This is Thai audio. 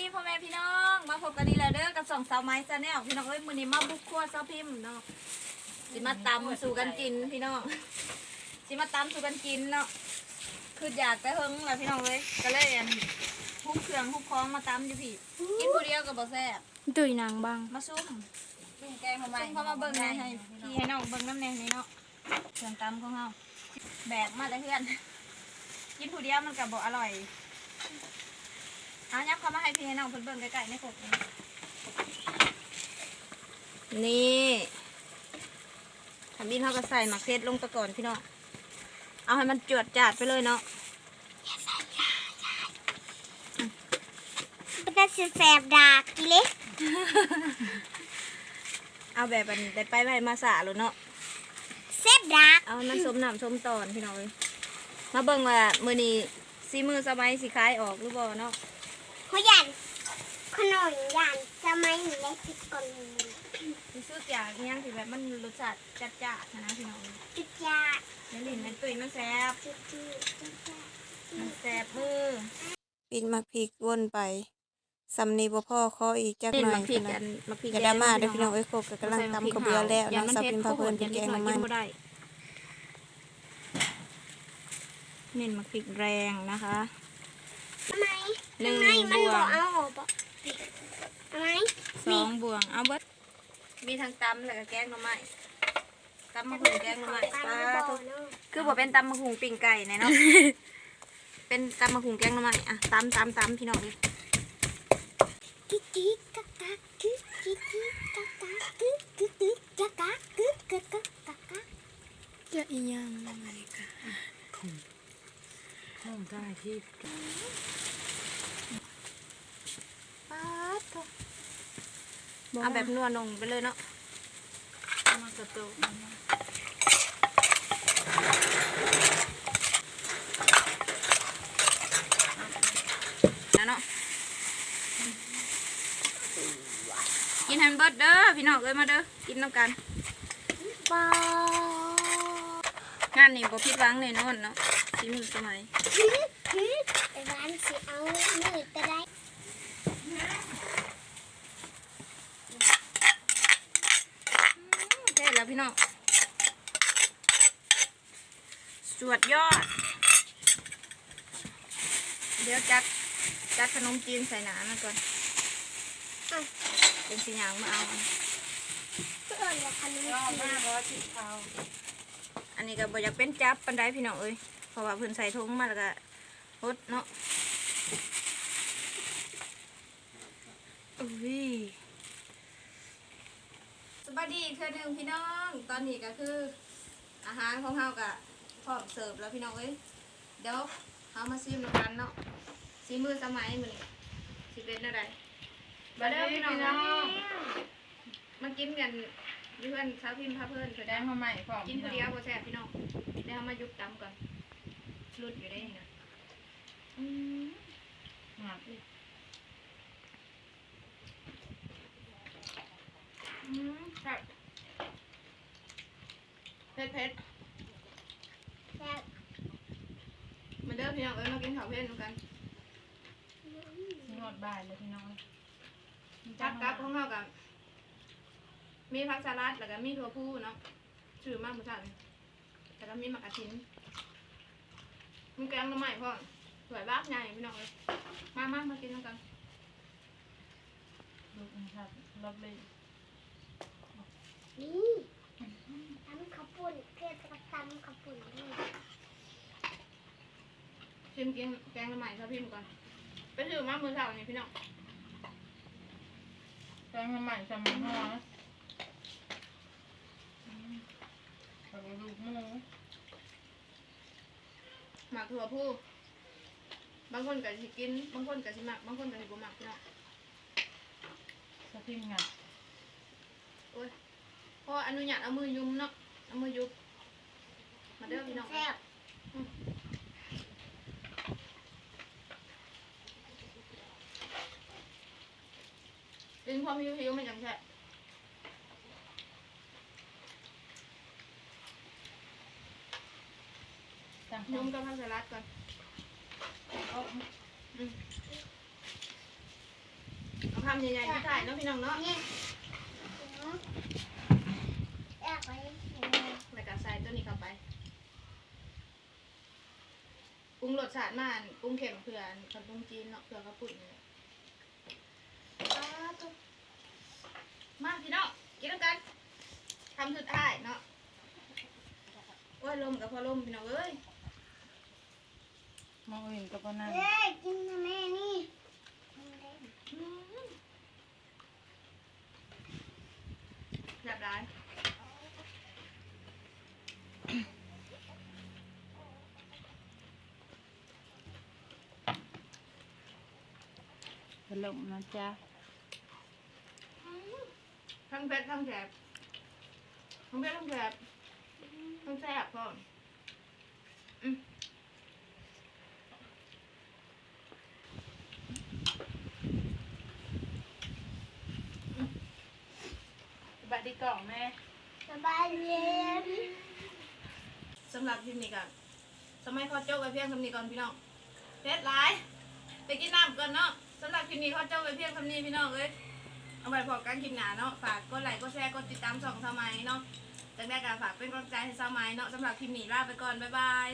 ดีพ่อแม่พี่น้อง มาพบกันดีแล้วเด้อกับสองสาวไม้ซาแนลพี่น้องเอ้ยมื้อนี้มาบุกครัวเซาพิมพ์เนาะสิมาตำสู่กันกินพี่น้องสิมาตำสู่กันกินเนาะคืออยากไปเฮิงแหละพี่น้องเอ้ยก็เลยอันฮุบเครื่องฮุบคล้องมาตำอยู่พี่กินผู้เดียวก็บ่แซ่บตุยนางบ้างมาซุ่มซุ่มแกงมาใหม่ซุ่มเข้ามาเบิ่งในให้พี่ให้น้องเบิ่งน้ำแน่นี่เนาะเครื่องตำของเฮาแบกมาแต่เพื่อนกินผู้เดียวมันก็บ่อร่อย เอายับเข้ามาให้พี่ให้น้องเพิ่นเบิ่งใกล้ๆในกบนี้นี่ทำบินเขาก็ใส่หมักเพชรลงตะก่อนพี่น้อง เอาให้มันจวดจาดไปเลยเนาะเป็นแต่แสบดากกิเล็ก เอาแบบอันได้ไปไปมาสาเลยเนาะแสบดากเอาให้มันสมน้ำสมตอนพี่น้องเอ้ยมาเบิ่งว่ามื้อนี้สีมือสมัยสิคายออกหรือบ่เนาะ เขาหยันขนมหยันสมัยหนูเล็กพิกลรู้สึกอยากอิหยังที่แบบมันรสชาติจัดจ้านๆนะพี่น้องจุดจ้าในลิ้นในตุ้ยมันแซ่บจุดจุดจุดจ้ามันแซ่บมือปิดมาพริกวนไปสำนีบ่พ่อขออีกจักเล่นหน่อมัยกพริกนะกันมักพริกกระดามาเด้อพี่น้องเอ้ยโคกก็กำลังตำกระเบือแล้วอย่าเนาะมันสับเผ็ดเป็นพาเพลินเป็นแกงอย่าน้ำมันบ่ได้เน้นมักพริกแรงนะคะทำไม หนึ่งทำไมมันบวบองกเอาออกบอกทำไมสองบวงเอาเบิดมีทั้งตำแล้วก็แกงหน่อไม้ตำมะขุงแกงหน่อไม้ปลาทุกคือบ่เป็นตำมะขุงปิ้งไก่แน่เนาะเป็นตำมะขุงแกงหน่อไม้อะตำตำตำพี่น้องเลยกิ๊กกิ๊กกักกักกิ๊กกิ๊กกิ๊กกักกักกิ๊กกิ๊กกิ๊กกักกักกิ๊กกิ๊กกักกักกักจะอีหยังอะไรกะห้องได้ที่ ป๊าดโถ่ เอาแบบนัวนงไปเลยเนาะมันกระตุกนะเนาะกินแฮมเบิร์ดเด้อพี่น้องเอ้ยมาเด้อกินน้ำกันบองานนี้บ่ผิดหวังแน่นอนเนาะสีมือสมัยไอ้ร้านสิเอามือตะได้ ใช่ แล้วพี่น้องสวดยอด เดี๋ยวจัดจัดขนมจีนใส่หนามาก่อนอะเป็นสีหยางมาเอาเพื่อนบอกขนมรอบจีหน้านร้อยสิบเขาอันนี้ก็บ่อยากเป็นจับปันไดพี่น้องเอ้ยเพราะว่าเพิ่นใส่ถุงมาแล้วก็ฮดเนาะอุ้ยสวัสดี อีกเทื่อหนึงพี่น้อง ตอนนี้ก็คือ อาหารของเฮาก็พร้อมเสิร์ฟแล้วพี่น้องเอ้ยเดี๋ยวเฮามาซิมนำกันเนาะซีมือสมัยมื้อนี้สิเป็นอะไรมาเด้อพี่น้องเนาะมากินกันอยู่เพื่อนสาวพิมพ์พาเพื่อนเพิ่นแดงมาใหม่พร้อมกินผู้เดียวบ่แซ่บพี่น้องเดี๋ยวเอามายุบตำก่อนรุดอยู่ได้นี่นะอืมหักอืมครับ เผ็ดเผ็ดแซ่บมาเด้อพี่น้องเอ้ยมากินข้าวเผ็ดด้วยกันนวดบ่ายเลยพี่น้องผักกับของเฮากับมีผักสลัดแล้วก็มีถั่วพูเนาะชื่อมากผู้ชายแล้วก็มีมะกระถินมีแกงหน่อไม้พ่อสวยบ้ากใหญ่พี่น้องเอ้ยมามามากินด้วยกันลูกนะครับรอบเลยนี่ ตำข้าวปุ้นเพื่อนจะตำข้าวปุ้นนี่ชิมกินแกงหน่อไม้ชาวพิมพ์ก่อน ไปถือมามือเช้านี่พี่น้องแดงมาใหม่จำมันห้องกับลูกหมูหมักถั่วพูบางคนก็สิกิน บางคนก็สิหมัก บางคนก็สิบ่หมักเนาะสะพิมงัดโอ้ย พออนุญาตเอามือยุมเนาะเอามือยุบมาเด้อพี่น้องแซ่บเป็นความหิวหิวๆมันจังแซ่บจังยุยุมมกับผักสลัดก่อนก็อืมำใหญ่ๆที่ถ่ายเนาะพี่น้องเนาะเนี่ยอยาก ไปแล้วก็ใส่ตัวนี้เข้าไปปรุงรสชาติมาปรุงเค็มเผื่อคนปรุงจีนเนาะเผื่อเขาปุ่นนี่แหละมาพี่น้องกินแล้วกันทำสุดท้ายเนาะโอ้ยลมกับพอลมพี่น้องเอ้ยมองอื่นกับปนั่นเฮ้ยกินทำไมนี่อืมแบบร้าย ขนมนะจ๊ะทั้งเผ็ดทั้งแสบทั้งเผ็ดทั้งแสบทั้งแสบพ่ออืมบัดดีกล่องแม่สบายเย็นสำหรับคลิปนี้กันสมัยขอจบไว้เพียงคำนี้ก่อนพี่น้องเผ็ดหลาย ไปกินน้ำก่อนเนาะ สำหรับคลิปนี้ขอจบไว้เพียงคำนี้พี่น้องเอ้ยเอาไว้พอกันคลิปหน้าเนาะฝากกดไลค์กดแชร์กดติดตามช่องสมัยเนาะจากได้การฝากเป็นกำลังใจให้สมัยเนาะสำหรับคลิปนี้ลาไปก่อนบ๊ายบาย